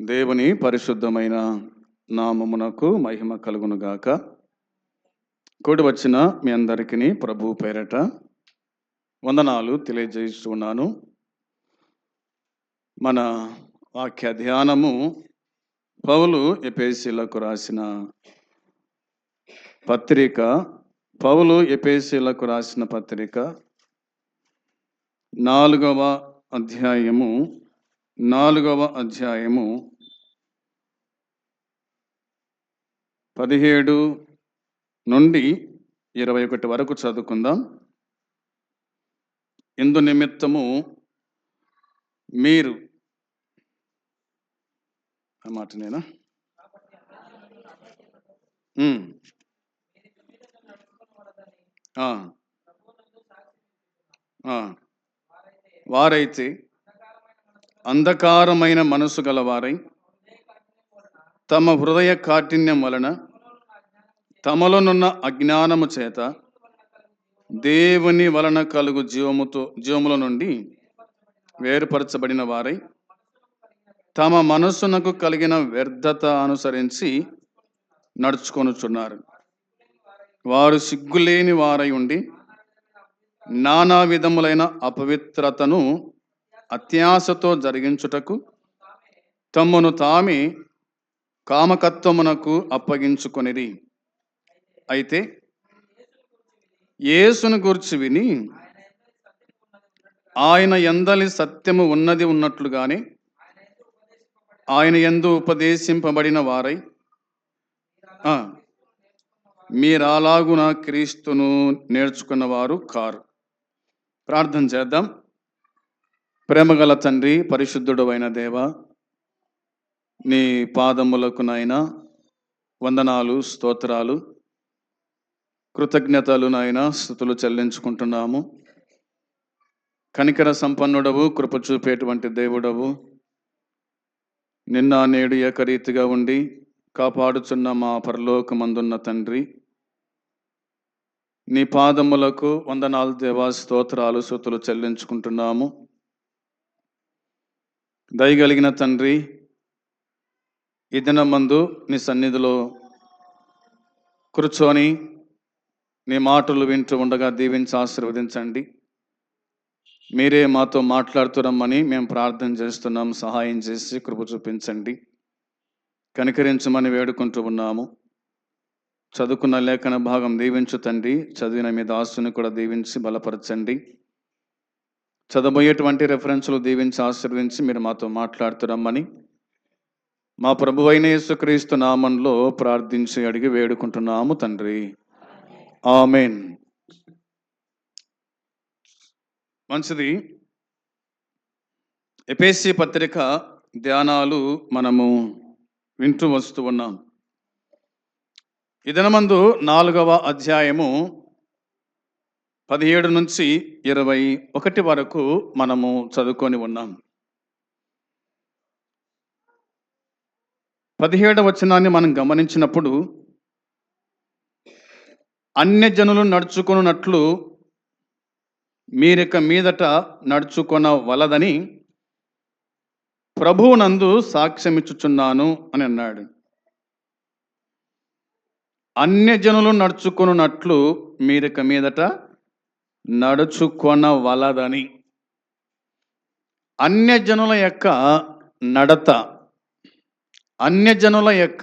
దేవుని పరిశుద్ధమైన నామమునకు మహిమ కలుగునుగాక. కూడి వచ్చిన మీ అందరికీ ప్రభు పేరట వందనాలు తెలియజేస్తున్నాను. మన వాక్య ధ్యానము పౌలు ఎపేసీలకు రాసిన పత్రిక పౌలు ఎపేసీలకు రాసిన పత్రిక నాలుగవ అధ్యాయము నాలుగవ అధ్యాయము పదిహేడు నుండి ఇరవై ఒకటి వరకు చదువుకుందాం. ఇందు నిమిత్తము మీరు ఆ మాట నేనా? వారైతే అంధకారమైన మనసు గలవారై తమ హృదయ కాఠిన్యం వలన తమలోనున్న అజ్ఞానము చేత దేవుని వలన కలుగు జీవముతో జీవముల నుండి వేరుపరచబడిన వారై తమ మనస్సునకు కలిగిన వ్యర్థత అనుసరించి నడుచుకొనుచున్నారు. వారు సిగ్గులేని వారై ఉండి నానా విధములైన అపవిత్రతను అత్యాశతో జరిగించుటకు తమ్మును తామే కామకత్వమునకు అప్పగించుకొనిరి. అయితే యేసును గూర్చి విని ఆయన ఎందలి సత్యము ఉన్నది ఉన్నట్లుగానే ఆయన ఎందు ఉపదేశింపబడిన వారై మీరలాగున మీరాలాగున క్రీస్తును నేర్చుకున్నవారు కారు. ప్రార్థన చేద్దాం. ప్రేమగల తండ్రి పరిశుద్ధుడు అయిన దేవ నీ పాదములకు నాయన వందనాలు స్తోత్రాలు. కృతజ్ఞతలు నాయన స్థుతులు చెల్లించుకుంటున్నాము. కనికర సంపన్నుడవు కృప చూపేటువంటి దేవుడవు. నిన్న నేడు ఏకరీతిగా ఉండి కాపాడుచున్న మా పరలోకమందున్న తండ్రి. నీ పాదములకు వందనాలు దేవా స్తోత్రాలు స్థుతులు చెల్లించుకుంటున్నాము. దయగలిగిన తండ్రి ఈ దినమందు నీ సన్నిధిలో కూర్చొని నీ మాటలు వింటూ ఉండగా దీవించి ఆశీర్వదించండి. మీరే మాతో మాట్లాడుతురమ్మని మేము ప్రార్థన చేస్తున్నాం. సహాయం చేసి కృప చూపించండి. కనికరించమని వేడుకుంటూ ఉన్నాము. చదువుకున్న లేఖన భాగం దీవించు తండ్రి. చదివిన మీ దాసుని కూడా దీవించి బలపరచండి. చదవబోయేటువంటి రెఫరెన్స్లు దీవించి ఆశీర్వించి మీరు మాతో మాట్లాడుతురమ్మని మా ప్రభు అయిన యేసుక్రీస్తు నామంలో ప్రార్థించి అడిగి వేడుకుంటున్నాము తండ్రి. ఆమెన్. మంచిది. ఎపేసి పత్రిక ధ్యానాలు మనము వింటూ వస్తూ ఉన్నాం. ఇదనమందు నాలుగవ అధ్యాయము పదిహేడు నుంచి ఇరవై ఒకటి వరకు మనము చదువుకొని ఉన్నాం. పదిహేడవ వచనాన్ని మనం గమనించినప్పుడు అన్యజనులు నడుచుకున్నట్లు మీరిక మీదట నడుచుకొన వలదని ప్రభువునందు సాక్ష్యమిచ్చుచున్నాను అని అన్నాడు. అన్యజనులు నడుచుకున్నట్లు మీరిక మీదట నడుచుకొన వలదని. అన్యజనుల యొక్క నడత అన్యజనుల యొక్క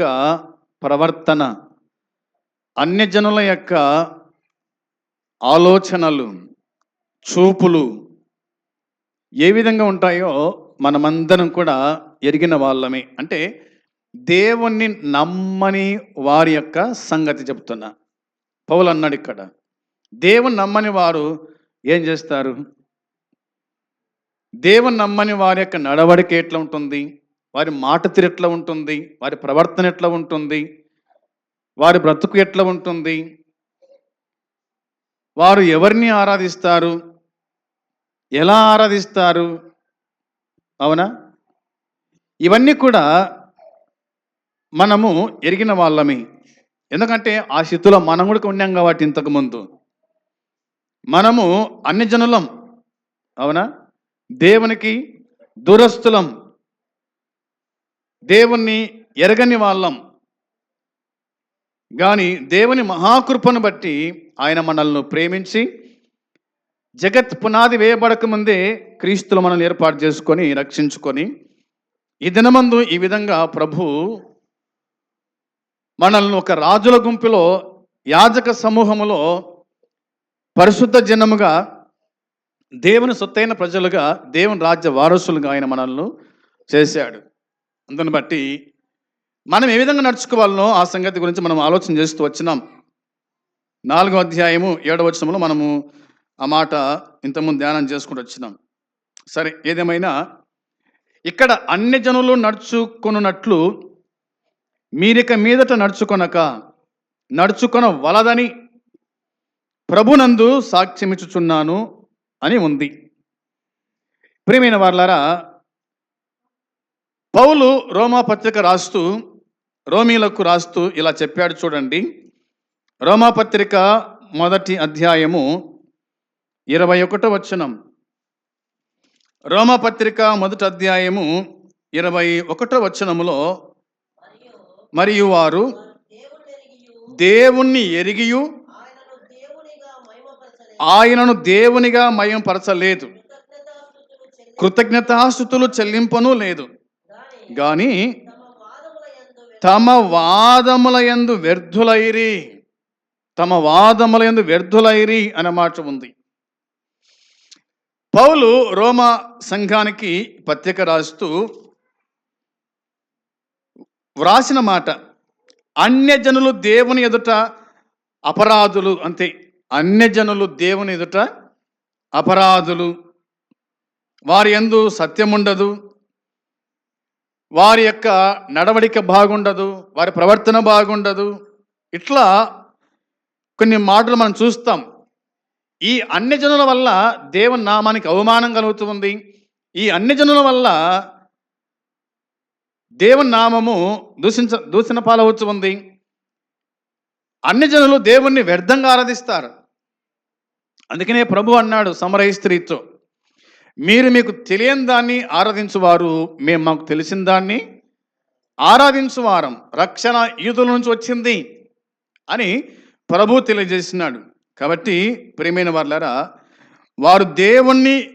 ప్రవర్తన అన్యజనుల యొక్క ఆలోచనలు చూపులు ఏ విధంగా ఉంటాయో మనమందరం కూడా ఎరిగిన వాళ్ళమే. అంటే దేవుణ్ణి నమ్మని వారి యొక్క సంగతి చెప్తున్నా. పౌలు అన్నాడు ఇక్కడ దేవుని నమ్మని వారు ఏం చేస్తారు? దేవుని నమ్మని వారి యొక్క నడవడిక ఎట్లా ఉంటుంది? వారి మాట తీరు ఎట్లా ఉంటుంది? వారి ప్రవర్తన ఎట్లా ఉంటుంది? వారి బ్రతుకు ఎట్లా ఉంటుంది? వారు ఎవరిని ఆరాధిస్తారు? ఎలా ఆరాధిస్తారు? అవునా? ఇవన్నీ కూడా మనము ఎరిగిన వాళ్ళమే. ఎందుకంటే ఆ స్థితిలో మనం కూడా ఉన్నాం కాబట్టి ఇంతకుముందు మనము అన్ని జనులం అవునా? దేవునికి దురస్తులం దేవుణ్ణి ఎరగని వాళ్ళం. కానీ దేవుని మహాకృపను బట్టి ఆయన మనల్ని ప్రేమించి జగత్ పునాది వేయబడక ముందే క్రీస్తులు మనల్ని ఏర్పాటు చేసుకొని రక్షించుకొని ఈ దినమందు ఈ విధంగా ప్రభు మనల్ని ఒక రాజుల గుంపులో యాజక సమూహములో పరిశుద్ధ జనముగా దేవుని సొత్తైన ప్రజలుగా దేవుని రాజ్య వారసులుగా ఆయన మనల్ని చేశాడు. అందుని బట్టి మనం ఏ విధంగా నడుచుకోవాలనో ఆ సంగతి గురించి మనం ఆలోచన చేస్తూ వచ్చినాం. నాలుగో అధ్యాయము ఏడవ వచనంలో మనము ఆ మాట ఇంతకుముందు ధ్యానం చేసుకుంటూ వచ్చినాం. సరే ఏదేమైనా ఇక్కడ అన్ని జనులు నడుచుకొనున్నట్లు మీరిక మీదట నడుచుకొనక నడుచుకొన వలదని ప్రభునందు సాక్ష్యమిచ్చుచున్నాను అని ఉంది. ప్రియమైన వాళ్ళారా పౌలు రోమా పత్రిక రాస్తూ రోమీలకు రాస్తూ ఇలా చెప్పాడు చూడండి. రోమా పత్రిక మొదటి అధ్యాయము ఇరవై ఒకటో వచనం. రోమాపత్రిక మొదటి అధ్యాయము ఇరవై ఒకటో వచనములో మరియు వారు దేవుణ్ణి ఎరిగియు ఆయనను దేవునిగా మయంపరచలేదు. కృతజ్ఞతాస్థుతులు చెల్లింపను లేదు. కానీ తమ వాదముల యందు వ్యర్థులైరి. తమ వాదముల యందు వ్యర్థులైరి అనే మాట ఉంది. పౌలు రోమా సంఘానికి పత్రిక రాస్తూ వ్రాసిన మాట అన్యజనులు దేవుని ఎదుట అపరాధులు అంతే. అన్యజనులు దేవుని ఎదుట అపరాధులు. వారి ఎందు సత్యముండదు. వారి యొక్క నడవడిక బాగుండదు. వారి ప్రవర్తన బాగుండదు. ఇట్లా కొన్ని మాటలు మనం చూస్తాం. ఈ అన్యజనుల వల్ల దేవుని నామానికి అవమానం కలుగుతుంది ఈ అన్యజనుల వల్ల దేవుని నామము దూషించ దూషణ పాలవచ్చు ఉంది. అన్ని జనులు దేవుణ్ణి వ్యర్థంగా ఆరాధిస్తారు. అందుకనే ప్రభు అన్నాడు సమరయ స్త్రీతో మీరు మీకు తెలియని దాన్ని ఆరాధించువారు మేము మాకు తెలిసిన దాన్ని ఆరాధించువారం. రక్షణ యూదుల నుంచి వచ్చింది అని ప్రభు తెలియజేసినాడు. కాబట్టి ప్రియమైన వాళ్ళరా వారు దేవుణ్ణి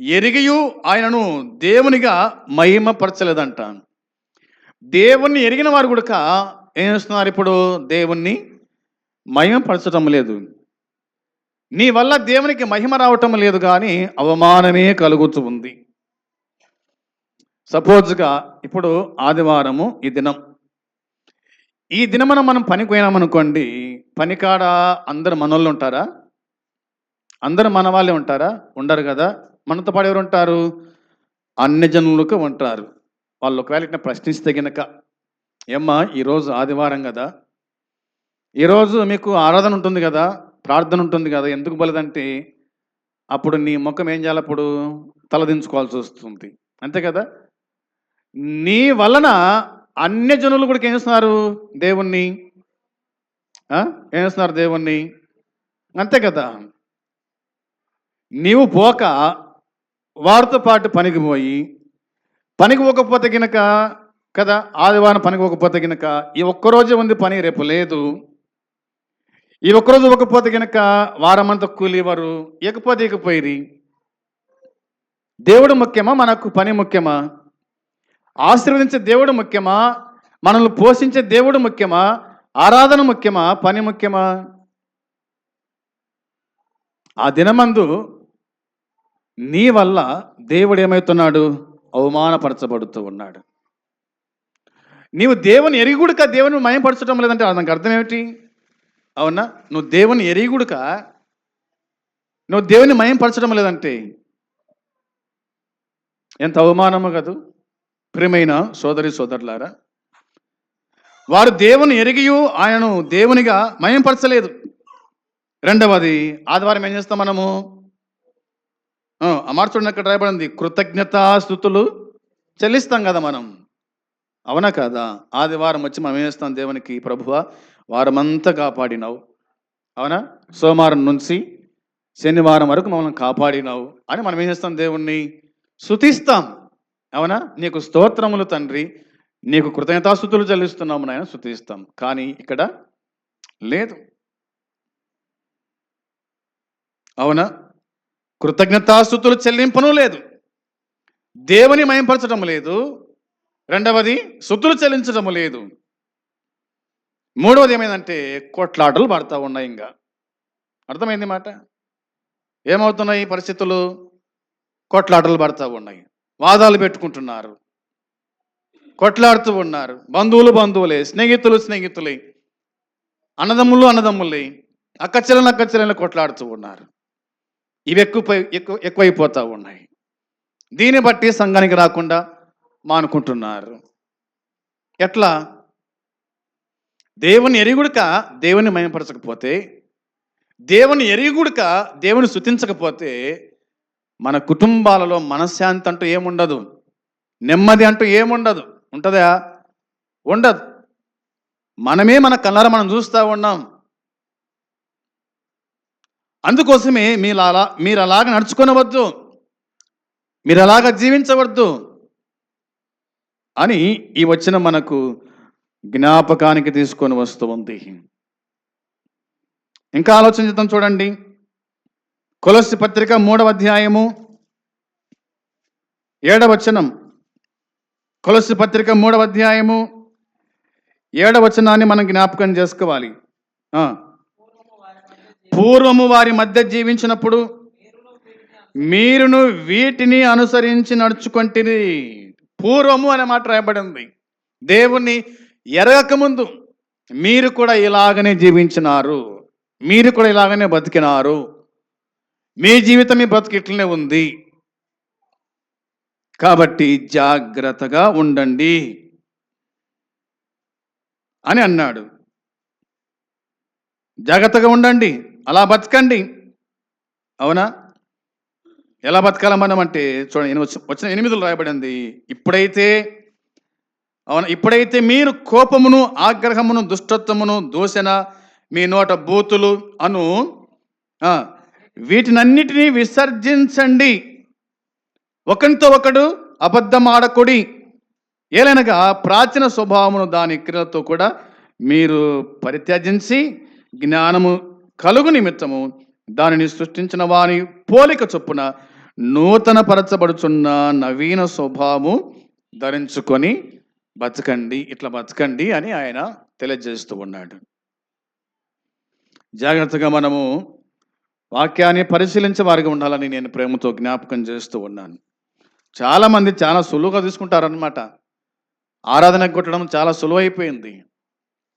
ఎరిగియు ఆయనను దేవునిగా మహిమపరచలేదంట. దేవుణ్ణి ఎరిగిన వారు కూడా ఏం చేస్తున్నారు ఇప్పుడు? దేవుణ్ణి మహిమపరచడం లేదు. నీ వల్ల దేవునికి మహిమ రావటం లేదు కానీ అవమానమే కలుగుతూ ఉంది. సపోజ్గా ఇప్పుడు ఆదివారము ఈ దినం. ఈ దినమున మనం పనికి పోయినామనుకోండి పనికాడ అందరు మనోళ్ళు ఉంటారా? అందరు మన వాళ్ళే ఉంటారా? ఉండరు కదా. మనతో పాటు ఎవరు ఉంటారు అన్ని జనులకు ఉంటారు. వాళ్ళు ఒకవేళ ఇట్లా ప్రశ్నిస్తే గనక ఏమ్మా ఈరోజు ఆదివారం కదా? ఈరోజు మీకు ఆరాధన ఉంటుంది కదా? ప్రార్థన ఉంటుంది కదా ఎందుకు బలదంటే అప్పుడు నీ ముఖం ఏం చేయాలి? అప్పుడు తలదించుకోవాల్సి వస్తుంది. అంతే కదా? నీ వలన అన్య జనులు కూడా ఏం చేస్తున్నారు? దేవుణ్ణి ఏం చేస్తున్నారు దేవుణ్ణి? అంతే కదా? నీవు పోక వారితో పాటు పనికి పోయి పనికి పోకపోతే గినక కదా ఆదివారం పనికి పోకపోతే గినక ఈ ఒక్కరోజే ఉంది పని రేపు లేదు. ఈ ఒక్కరోజు ఒకపోతే గనక వారమంతా కూలివారు ఇకపోతే ఇకపోయి దేవుడు ముఖ్యమా? మనకు పని ముఖ్యమా? ఆశీర్వదించే దేవుడు ముఖ్యమా? మనల్ని పోషించే దేవుడు ముఖ్యమా? ఆరాధన ముఖ్యమా? పని ముఖ్యమా? ఆ దినమందు నీ వల్ల దేవుడు ఏమవుతున్నాడు అవమానపరచబడుతూ ఉన్నాడు. నీవు దేవుని ఎరిగుడుక దేవుని మయంపరచడం లేదంటే దానికి అర్థం ఏమిటి? అవునా? నువ్వు దేవుని ఎరిగుడుక? నువ్వు దేవుని మయంపరచడం లేదంటే ఎంత అవమానము కదూ. ప్రియమైన సోదరి సోదరులారా వారు దేవుని ఎరిగియు ఆయనను దేవునిగా మయంపరచలేదు. రెండవది ఆదివారం ఏం చేస్తాం మనము? ఆ, అక్కడ రాయబడింది కృతజ్ఞతాస్థుతులు చెల్లిస్తాం కదా మనం. అవునా కదా? ఆదివారం వచ్చి మనం ఏం చేస్తాం దేవునికి ప్రభువ? వారమంతా కాపాడినావు. అవునా? సోమవారం నుంచి శనివారం వరకు మమ్మల్ని కాపాడినావు అని మనం ఏం చేస్తాం దేవుణ్ణి శుతిస్తాం అవునా? నీకు స్తోత్రములు తండ్రి నీకు కృతజ్ఞతాస్థుతులు చెల్లిస్తున్నాము నాయన స్థుతిస్తాం కానీ ఇక్కడ లేదు. అవునా? కృతజ్ఞతాస్థుతులు చెల్లింపను లేదు. దేవుని మయంపరచడం లేదు. రెండవది శుతులు చెల్లించడం లేదు. మూడవది ఏమైందంటే కొట్లాటలు పడతా ఉన్నాయి ఇంకా. అర్థమైంది మాట? ఏమవుతున్నాయి పరిస్థితులు? కొట్లాటలు పడతా ఉన్నాయి. వాదాలు పెట్టుకుంటున్నారు. కొట్లాడుతూ ఉన్నారు. బంధువులు బంధువులే స్నేహితులు స్నేహితులే అన్నదమ్ములు అన్నదమ్ములే అక్కచెల్లెలు అక్కచెల్లెలు కొట్లాడుతూ ఉన్నారు. ఇవి ఎక్కువ ఎక్కువ ఎక్కువైపోతూ ఉన్నాయి. దీన్ని బట్టి సంఘానికి రాకుండా మానుకుంటున్నారు. ఎట్లా? దేవుని ఎరుగుడుక దేవుని మయపరచకపోతే దేవుని ఎరుగుడుక దేవుని శుతించకపోతే మన కుటుంబాలలో మనశ్శాంతి అంటూ ఏముండదు. నెమ్మది అంటూ ఏముండదు. ఉంటుందా? ఉండదు. మనమే మన కళ్ళార మనం చూస్తూ ఉన్నాం. అందుకోసమే మీరు అలా మీరు అలాగ నడుచుకోనవద్దు. మీరు అలాగ జీవించవద్దు. అని ఈ వచ్చిన మనకు జ్ఞాపకానికి తీసుకొని వస్తూ ఉంది. ఇంకా ఆలోచన చూడండి. కొలసి పత్రిక మూడవ అధ్యాయము ఏడవచనం కొలసి పత్రిక మూడవ అధ్యాయము ఏడవచనాన్ని మనం జ్ఞాపకం చేసుకోవాలి. ఆ. పూర్వము వారి మధ్య జీవించినప్పుడు మీరును వీటిని అనుసరించి నడుచుకుంటుంది పూర్వము అనే మాట రాయబడింది. దేవుణ్ణి ఎరగకముందు మీరు కూడా ఇలాగనే జీవించినారు. మీరు కూడా ఇలాగనే బతికినారు. మీ జీవితం మీ బతుకు ఇట్లనే ఉంది. కాబట్టి జాగ్రత్తగా ఉండండి అని అన్నాడు. జాగ్రత్తగా ఉండండి. అలా బతకండి. అవునా? ఎలా బతకాల మనం అంటే చూడండి వచ్చిన ఎనిమిదిలో రాయబడింది. ఇప్పుడైతే అవును? ఇప్పుడైతే మీరు కోపమును ఆగ్రహమును దుష్టత్వమును దూషణ మీ నోట బూతులు అను వీటినన్నిటినీ విసర్జించండి. ఒకరితో ఒకడు అబద్ధమాడకుడి. ఏలనగా ప్రాచీన స్వభావమును దాని క్రియలతో కూడా మీరు పరిత్యజించి జ్ఞానము కలుగు నిమిత్తము దానిని సృష్టించిన వాని పోలిక చొప్పున నూతన పరచబడుచున్న నవీన స్వభావము ధరించుకొని బతకండి ఇట్లా బతకండి అని ఆయన తెలియజేస్తూ ఉన్నాడు. జాగ్రత్తగా మనము వాక్యాన్ని పరిశీలించే వారిగా ఉండాలని నేను ప్రేమతో జ్ఞాపకం చేస్తూ ఉన్నాను. చాలామంది చాలా సులువుగా తీసుకుంటారనమాట ఆరాధన కొట్టడం చాలా సులువైపోయింది.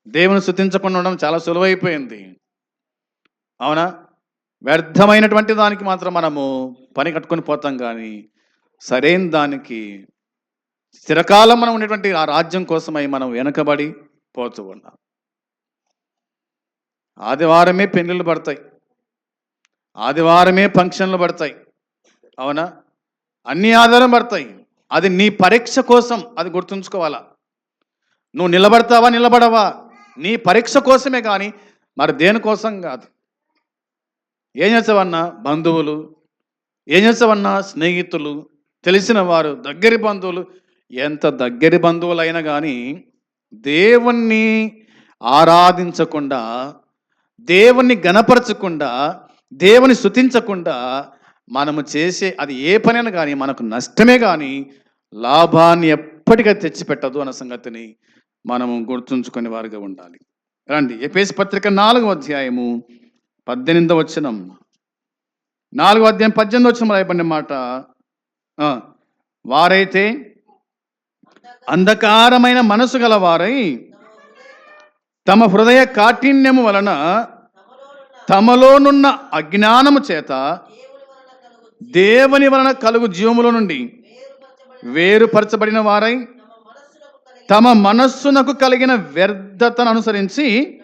దేవుని శుద్ధించకుండా ఉండడం చాలా సులువైపోయింది. అవునా? వ్యర్థమైనటువంటి దానికి మాత్రం మనము పని కట్టుకొని పోతాం కానీ సరైన దానికి స్థిరకాలం మనం ఉండేటువంటి ఆ రాజ్యం కోసమై మనం వెనకబడి పోతూ ఉన్నాం. ఆదివారమే పెళ్ళిళ్ళు పడతాయి. ఆదివారమే ఫంక్షన్లు పడతాయి. అవునా? అన్ని ఆధారం పడతాయి. అది నీ పరీక్ష కోసం అది గుర్తుంచుకోవాలా? నువ్వు నిలబడతావా నిలబడవా? నీ పరీక్ష కోసమే కానీ మరి దేనికోసం కాదు. ఏం చేసావన్నా బంధువులు ఏం చేసావన్నా స్నేహితులు తెలిసిన వారు దగ్గరి బంధువులు ఎంత దగ్గరి బంధువులైనా కానీ దేవుణ్ణి ఆరాధించకుండా దేవుణ్ణి గణపరచకుండా దేవుని స్థుతించకుండా మనము చేసే అది ఏ పనైనా కానీ మనకు నష్టమే కానీ లాభాన్ని ఎప్పటికీ తెచ్చిపెట్టదు అన్న సంగతిని మనము గుర్తుంచుకునే వారిగా ఉండాలి. రండి ఎపేసి పత్రిక నాలుగవ అధ్యాయము పద్దెనిమిదవ వచనం. నాలుగవ అధ్యాయం పద్దెనిమిది వచ్చిన రాయబడిన మాట వారైతే అంధకారమైన మనసు గల వారై తమ హృదయ కాఠిన్యము వలన తమలోనున్న అజ్ఞానము చేత దేవుని వలన కలుగు జీవముల నుండి వేరుపరచబడిన వారై తమ మనస్సునకు కలిగిన వ్యర్థతను అనుసరించి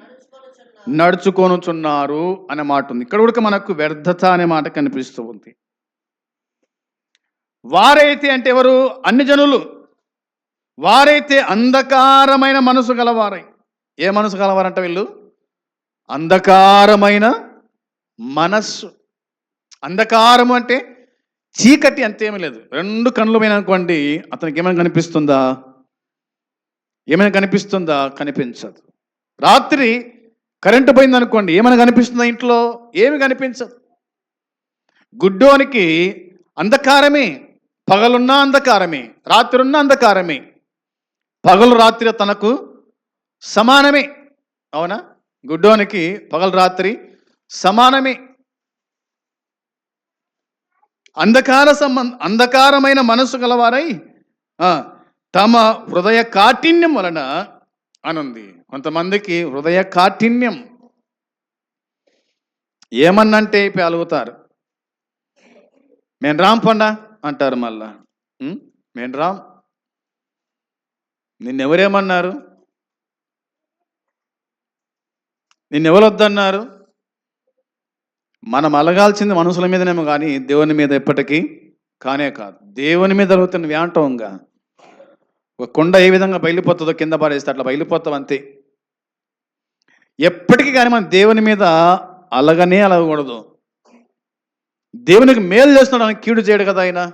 నడుచుకొనుచున్నారు అనే మాట ఉంది ఇక్కడ కూడా మనకు వ్యర్థత అనే మాట కనిపిస్తూ ఉంది. వారైతే అంటే ఎవరు? అన్ని జనులు. వారైతే అంధకారమైన మనసు గలవారై. ఏ మనసు గలవారంట వీళ్ళు? అంధకారమైన మనస్సు. అంధకారము అంటే చీకటి అంతేమీ లేదు. రెండు కళ్ళు పోయిన అనుకోండి అతనికి ఏమైనా కనిపిస్తుందా? ఏమైనా కనిపిస్తుందా? కనిపించదు. రాత్రి కరెంటు పోయింది అనుకోండి ఏమైనా కనిపిస్తుందా ఇంట్లో? ఏమి కనిపించదు. గుడ్డోనికి అంధకారమే పగలున్న అంధకారమే రాత్రి ఉన్న అంధకారమే పగలు రాత్రి తనకు సమానమే. అవునా? గుడ్డోనికి పగలు రాత్రి సమానమే. అంధకార సంబంధ అంధకారమైన మనసు గలవారై తమ హృదయ కాఠిన్యం వలన అనుంది. కొంతమందికి హృదయ కాఠిన్యం. ఏమన్నంటే పేలుగుతారు అలుగుతారు మేము రాం పండా అంటారు మళ్ళా. మేము రాం నిన్నెవరేమన్నారు? నిన్నెవరొద్దన్నారు? మనం అలగాల్సింది మనుషుల మీదనేమో కానీ దేవుని మీద ఎప్పటికీ కానే కాదు. దేవుని మీద అలుగుతున్న వ్యాంటంగా ఒక కొండ ఏ విధంగా బయలుపోతుందో కింద పారేస్తే అట్లా బయలుపోతాం అంతే. ఎప్పటికీ కానీ మనం దేవుని మీద అలగనే అలగకూడదు. దేవునికి మేలు చేస్తున్నాడు కీడు చేయడు కదా ఆయన.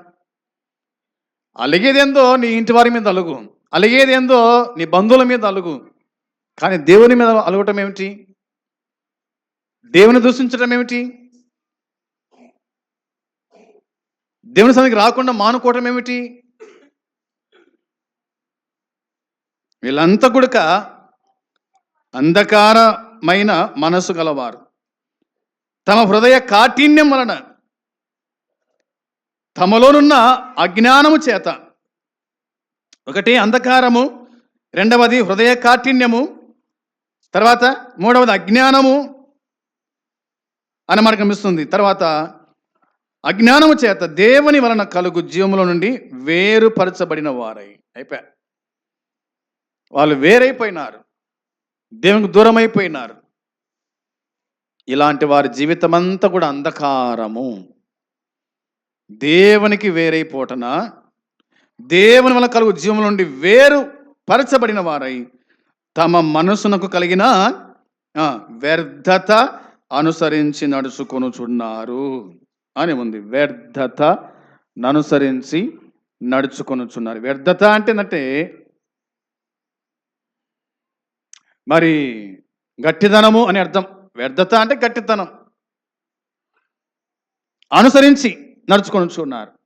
అలిగేదేందో నీ ఇంటి వారి మీద అలుగు. అలిగేదేందో నీ బంధువుల మీద అలుగు. కానీ దేవుని మీద అలగటం ఏమిటి? దేవుని దూషించడం ఏమిటి? దేవుని సన్నిధికి రాకుండా మానుకోవటం ఏమిటి? వీళ్ళంతా కూడక అంధకారమైన మనసు గలవారు. తమ హృదయ కాఠిన్యం వలన తమలోనున్న అజ్ఞానము చేత ఒకటి అంధకారము రెండవది హృదయ కాఠిన్యము తర్వాత మూడవది అజ్ఞానము అని మనకు కనిపిస్తుంది తర్వాత అజ్ఞానము చేత దేవుని వలన కలుగు జీవముల నుండి వేరుపరచబడిన వారై అయిపోయా. వాళ్ళు వేరైపోయినారు. దేవునికి దూరం అయిపోయినారు ఇలాంటి వారి జీవితం అంతా కూడా అంధకారము. దేవునికి వేరైపోటన? దేవుని వల్ల కలుగు జీవముల నుండి వేరు పరచబడిన వారై తమ మనసునకు కలిగిన వ్యర్థత అనుసరించి నడుచుకొనుచున్నారు అని ఉంది. వ్యర్థత అనుసరించి నడుచుకొనుచున్నారు వ్యర్థత అంటే ఏంటంటే మరి గట్టిదనము అని అర్థం. వ్యర్థత అంటే గట్టితనం అనుసరించి నడుచుకొనుచున్నారు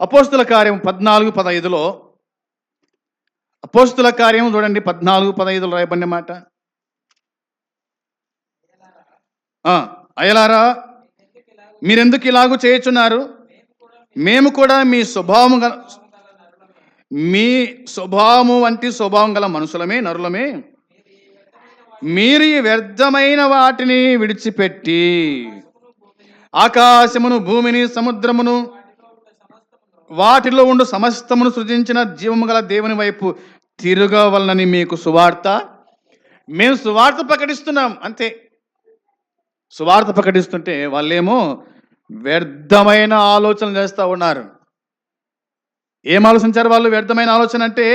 అపోస్తుల కార్యం పద్నాలుగు పదహైదులో. అపోస్తుల కార్యం చూడండి పద్నాలుగు పదహైదులో రాయబడిన మాట. అయలారా మీరెందుకు ఇలాగూ చేయుచున్నారు? మేము కూడా మీ స్వభావము గల మీ స్వభావము వంటి స్వభావం గల మనుషులమే నరులమే. మీరు ఈ వ్యర్థమైన వాటిని విడిచిపెట్టి ఆకాశమును భూమిని సముద్రమును వాటిలో ఉండు సమస్తమును సృజించిన జీవము గల దేవుని వైపు తిరగవలనని మీకు సువార్త. మేము సువార్త ప్రకటిస్తున్నాం అంతే. సువార్త ప్రకటిస్తుంటే వాళ్ళేమో వ్యర్థమైన ఆలోచనలు చేస్తూ ఉన్నారు. ఏం ఆలోచించారు వాళ్ళు? వ్యర్థమైన ఆలోచన అంటే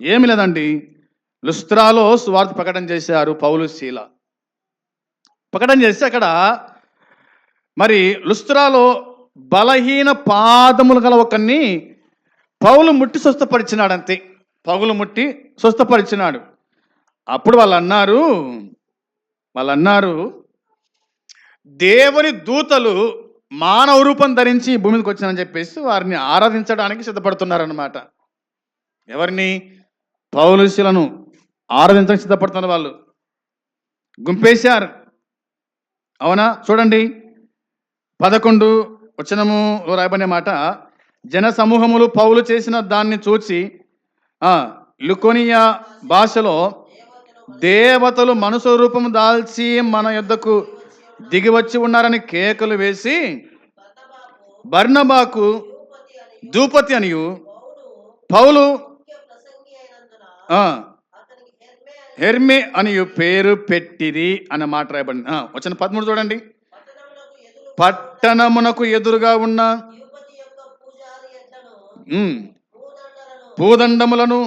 ఏమి లేదండి. లుస్త్రాలో సువార్త ప్రకటన చేశారు పౌలు శీల ప్రకటన చేస్తే అక్కడ మరి లుస్త్రాలో బలహీన పాదములు గల ఒకరిని పౌలు ముట్టి స్వస్థపరిచినాడు అంతే పౌలు ముట్టి స్వస్థపరిచినాడు. అప్పుడు వాళ్ళు అన్నారు వాళ్ళు అన్నారు దేవుని దూతలు మానవ రూపం ధరించి భూమి మీదకి వచ్చానని చెప్పేసి వారిని ఆరాధించడానికి సిద్ధపడుతున్నారన్నమాట. ఎవరిని? పౌలుషులను ఆరాధించడానికి సిద్ధపడుతున్నారు వాళ్ళు. గుంపేశారు. అవునా? చూడండి. పదకొండు వచనములో రాయబడిన మాట జన సమూహములు పౌలు చేసిన దాన్ని చూచి లుకోనియా భాషలో దేవతలు మనుషు రూపం దాల్చి మన యుద్ధకు దిగివచ్చి ఉన్నారని కేకలు వేసి బర్ణబాకు దూపతి అనియు పౌలు హెర్మే అనియు పేరు పెట్టిరి అన్న మాట రాయబడింది. వచ్చిన పదమూడు చూడండి. పట్టణమునకు ఎదురుగా ఉన్న పూదండములను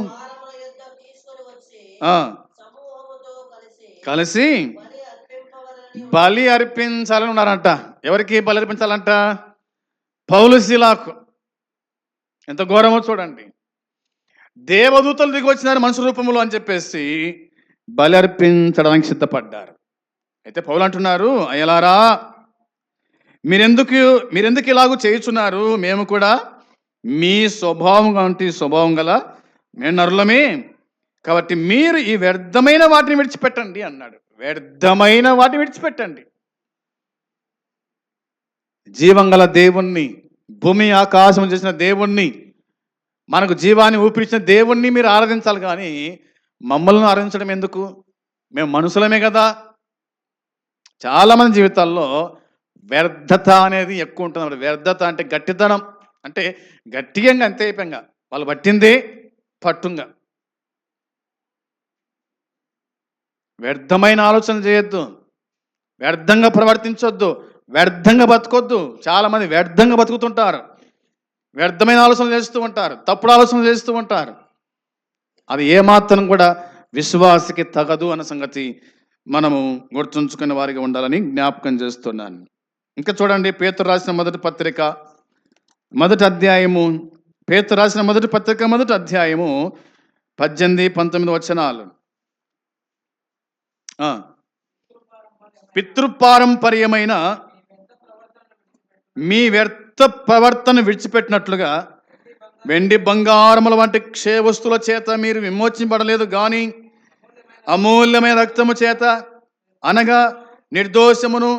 కలిసి బలి బలి అర్పించాలని ఉన్నారంట. ఎవరికి బలి అర్పించాలంట? పౌలు శిలాకు ఎంత ఘోరమో చూడండి. దేవదూతలు దిగి వచ్చినారు మనుషు రూపంలో అని చెప్పేసి బలి అర్పించడానికి సిద్ధపడ్డారు. అయితే పౌలు అంటున్నారు అయ్యలారా మీరెందుకు మీరెందుకు ఇలాగూ చేయుచున్నారు? మేము కూడా మీ స్వభావం వంటి స్వభావం గల మేము నరులమే కాబట్టి మీరు ఈ వ్యర్థమైన వాటిని విడిచిపెట్టండి అన్నాడు. వ్యర్థమైన వాటిని విడిచిపెట్టండి. జీవంగల దేవుణ్ణి భూమి ఆకాశం చేసిన దేవుణ్ణి మనకు జీవాన్ని ఊపిరిచిన దేవుణ్ణి మీరు ఆరాధించాలి కానీ మమ్మల్ని ఆరాధించడం ఎందుకు? మేము మనుషులమే కదా. చాలామంది జీవితాల్లో వ్యర్థత అనేది ఎక్కువ ఉంటుంది అన్నమాట. వ్యర్థత అంటే గట్టితనం అంటే గట్టిగా అంతే అయిపోయింగా. వాళ్ళు పట్టింది పట్టుంగా. వ్యర్థమైన ఆలోచన చేయొద్దు. వ్యర్థంగా ప్రవర్తించొద్దు. వ్యర్థంగా బతకొద్దు. చాలామంది వ్యర్థంగా బతుకుతుంటారు. వ్యర్థమైన ఆలోచన చేస్తూ ఉంటారు. తప్పుడు ఆలోచన చేస్తూ ఉంటారు. అది ఏమాత్రం కూడా విశ్వాసకి తగదు అన్న సంగతి మనము గుర్తుంచుకునే వారిగా ఉండాలని జ్ఞాపకం చేస్తున్నాను. ఇంకా చూడండి పేతురు రాసిన మొదటి పత్రిక మొదటి అధ్యాయము. పేతురు రాసిన మొదటి పత్రిక మొదటి అధ్యాయము పద్దెనిమిది పంతొమ్మిది వచనాలు. పితృపారంపర్యమైన మీ వ్యర్థ ప్రవర్తన విడిచిపెట్టినట్లుగా వెండి బంగారముల వంటి క్షయ వస్తువుల చేత మీరు విమోచింపడలేదు కానీ అమూల్యమైన రక్తము చేత అనగా నిర్దోషమును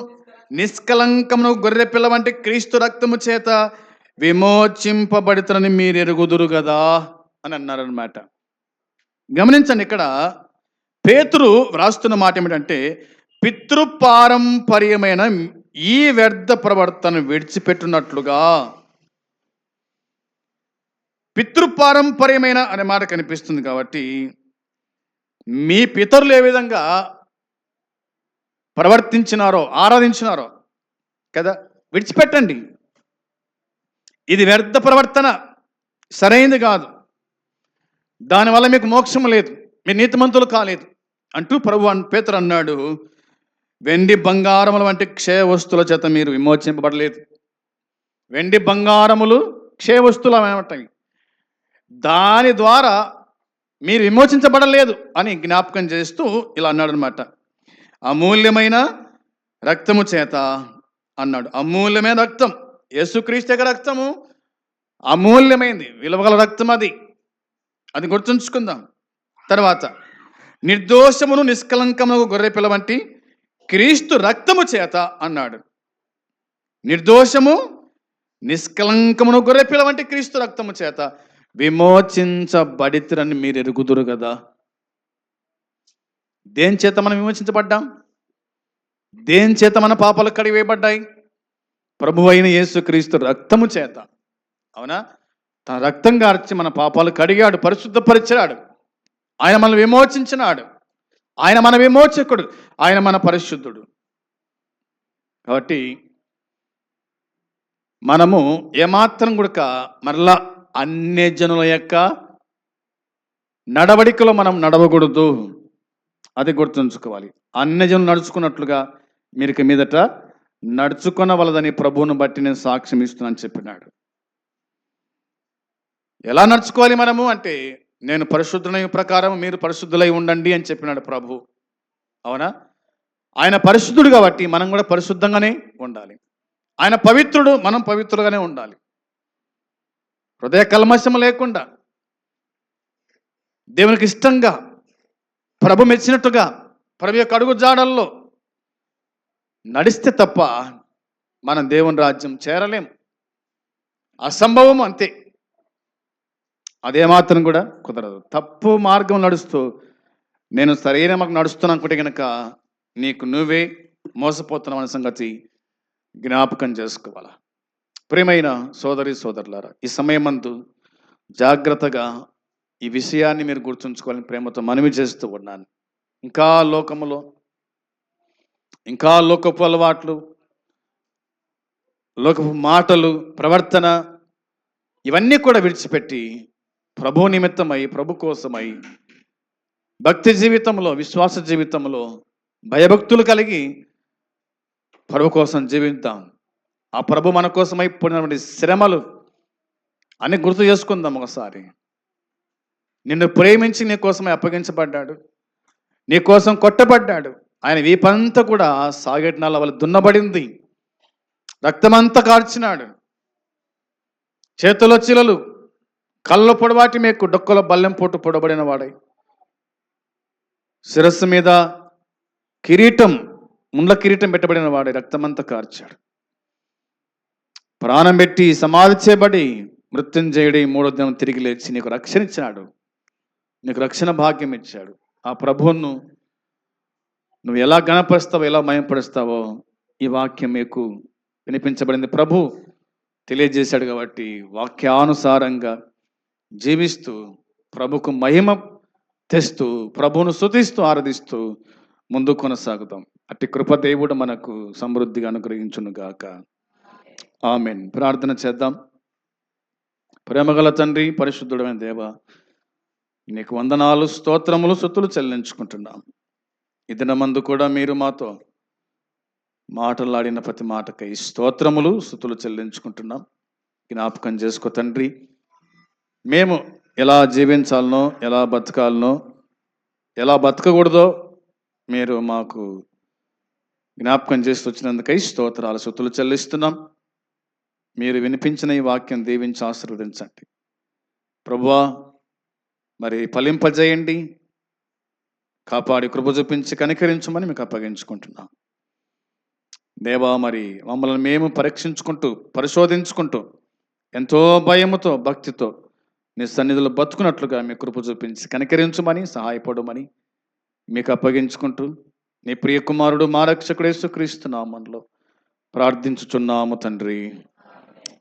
నిష్కలంకమును గొర్రెపిల్ల వంటి క్రీస్తు రక్తము చేత విమోచింపబడుతునని మీరు ఎరుగుదురు కదా అని అన్నారనమాట గమనించండి ఇక్కడ పేతురు వ్రాస్తున్న మాట ఏమిటంటే పితృపారంపర్యమైన ఈ వ్యర్థ ప్రవర్తన విడిచిపెట్టున్నట్లుగా పితృపారంపర్యమైన అనే మాట కనిపిస్తుంది కాబట్టి మీ పితరులు ఏ విధంగా ప్రవర్తించినారో ఆరాధించినారో కదా? విడిచిపెట్టండి. ఇది వ్యర్థ ప్రవర్తన. సరైనది కాదు. దానివల్ల మీకు మోక్షం లేదు. మీ నీతిమంతులు కాలేదు. అంటూ ప్రభు అన్- పేతురు అన్నాడు. వెండి బంగారముల వంటి క్షయ వస్తువుల చేత మీరు విమోచింపబడలేదు. వెండి బంగారములు క్షయ వస్తువులు ఏమంటాయి? దాని ద్వారా మీరు విమోచించబడలేదు అని జ్ఞాపకం చేస్తూ ఇలా అన్నాడు అనమాట అమూల్యమైన రక్తము చేత అన్నాడు. అమూల్యమైన రక్తం. యేసుక్రీస్తు యొక్క రక్తము అమూల్యమైంది. విలువగల రక్తం అది. అది గుర్తుంచుకుందాం. తర్వాత నిర్దోషమును నిష్కలంకమునకు గొర్రె పిల్ల వంటి క్రీస్తు రక్తము చేత అన్నాడు. నిర్దోషము నిష్కలంకమును గొర్రె పిల్ల వంటి క్రీస్తు రక్తము చేత విమోచించబడితురని మీరు ఎరుగుదురు కదా. దేని చేత మనం విమోచించబడ్డాం? దేని చేత మన పాపాలు కడివేయబడ్డాయి ప్రభు అయిన యేసుక్రీస్తు రక్తము చేత. అవునా? తన రక్తం గార్చి మన పాపాలు కడిగాడు పరిశుద్ధపరిచాడు. ఆయన మనల్ని విమోచించినాడు. ఆయన మన విమోచకుడు. ఆయన మన పరిశుద్ధుడు. కాబట్టి మనము ఏమాత్రం కూడా మరలా అన్య జనుల యొక్క నడవడికలో మనం నడవకూడదు. అది గుర్తుంచుకోవాలి. అన్య నడుచుకున్నట్లుగా మీరు మీదట నడుచుకొనవలదని ప్రభువును బట్టి నేను సాక్ష్యం ఇస్తున్నాను చెప్పినాడు. ఎలా నడుచుకోవాలి మనము అంటే నేను పరిశుద్ధుల ప్రకారం మీరు పరిశుద్ధులై ఉండండి అని చెప్పినాడు ప్రభు. అవునా? ఆయన పరిశుద్ధుడు కాబట్టి మనం కూడా పరిశుద్ధంగానే ఉండాలి. ఆయన పవిత్రుడు మనం పవిత్రులుగానే ఉండాలి. హృదయ కల్మషం లేకుండా దేవునికి ఇష్టంగా ప్రభు మెచ్చినట్టుగా ప్రభు యొక్క అడుగు జాడల్లో నడిస్తే తప్ప మనం దేవుని రాజ్యం చేరలేం. అసంభవం అంతే. అదేమాత్రం కూడా కుదరదు. తప్పు మార్గం నడుస్తూ నేను సరైన మాకు నడుస్తున్నా అనుకుంటే కనుక నీకు నువ్వే మోసపోతున్నావు అనే సంగతి జ్ఞాపకం చేసుకోవాలా. ప్రియమైన సోదరి సోదరులారా ఈ సమయమందు జాగ్రత్తగా ఈ విషయాన్ని మీరు గుర్తుంచుకోవాలని ప్రేమతో మనవి చేస్తూ ఉన్నాను. ఇంకా లోకములో ఇంకా లోకపు అలవాట్లు లోకపు మాటలు ప్రవర్తన ఇవన్నీ కూడా విడిచిపెట్టి ప్రభు నిమిత్తమై ప్రభు కోసమై భక్తి జీవితంలో విశ్వాస జీవితంలో భయభక్తులు కలిగి ప్రభు కోసం జీవిద్దాం. ఆ ప్రభు మన కోసమై పడినటువంటి శ్రమలు అని గుర్తు చేసుకుందాం ఒకసారి. నిన్ను ప్రేమించి నీ కోసమే అప్పగించబడ్డాడు. నీ కోసం కొట్టబడ్డాడు. ఆయన వీపంతా కూడా సాగటినాల వల్ల దున్నబడింది. రక్తమంతా కార్చినాడు. చేతుల చిలలు కళ్ళ పొడవాటి మేకు డొక్కల బల్లెం పోటు పొడబడిన వాడై. శిరస్సు మీద కిరీటం ముండ్ల కిరీటం పెట్టబడిన వాడే రక్తమంతా కార్చాడు. ప్రాణం పెట్టి సమాధి చేయబడి మృత్యుంజయుడి మూడో దినం తిరిగి లేచి నీకు రక్షణ ఇచ్చాడు నీకు రక్షణ భాగ్యం ఇచ్చాడు. ఆ ప్రభువును నువ్వు ఎలా గణపరుస్తావో ఎలా మయంపరుస్తావో ఈ వాక్యం మీకు వినిపించబడింది. ప్రభు తెలియజేశాడు కాబట్టి వాక్యానుసారంగా జీవిస్తూ ప్రభుకు మహిమ తెస్తూ ప్రభువును శుతిస్తూ ఆరాధిస్తూ ముందు కొనసాగుతాం. అట్టి కృపదేవుడు మనకు సమృద్ధిగా అనుగ్రహించును గాక ఆమెన్. ప్రార్థన చేద్దాం. ప్రేమగల తండ్రి పరిశుద్ధుడమైన దేవ నీకు వందనాలు స్తోత్రములు సుతులు చెల్లించుకుంటున్నాం. ఇదిన మందు కూడా మీరు మాతో మాటలాడిన ప్రతి మాటకై స్తోత్రములు సుతులు చెల్లించుకుంటున్నాం. జ్ఞాపకం చేసుకో తండ్రి. మేము ఎలా జీవించాలనో ఎలా బతకాలనో ఎలా బతకకూడదో మీరు మాకు జ్ఞాపకం చేస్తూ వచ్చినందుకై స్తోత్రాలు సుతులు చెల్లిస్తున్నాం. మీరు వినిపించిన ఈ వాక్యం దీవించి ఆశీర్వదించండి. ప్రభువా మరి ఫలింపజేయండి. కాపాడి కృప చూపించి కనికరించమని మీకు అప్పగించుకుంటున్నాం. దేవా మరి మమ్మల్ని మేము పరీక్షించుకుంటూ పరిశోధించుకుంటూ ఎంతో భయముతో భక్తితో నీ సన్నిధిలో బతుకున్నట్లుగా మీ కృప చూపించి కనికరించమని సహాయపడమని మీకు అప్పగించుకుంటూ నీ ప్రియ కుమారుడు మా రక్షకుడేసు యేసుక్రీస్తు ప్రార్థించుచున్నాము తండ్రి.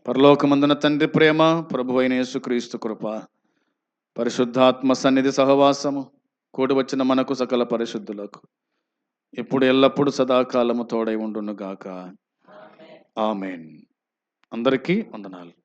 పరలోకమందున తండ్రి ప్రేమ ప్రభు అయిన యేసుక్రీస్తు కృప. పరిశుద్ధాత్మ సన్నిధి సహవాసము కూడి వచ్చిన మనకు సకల పరిశుద్ధులకు. ఇప్పుడు ఎల్లప్పుడూ సదాకాలము తోడై ఉండును గాక ఆమెన్. అందరికీ వందనాలు.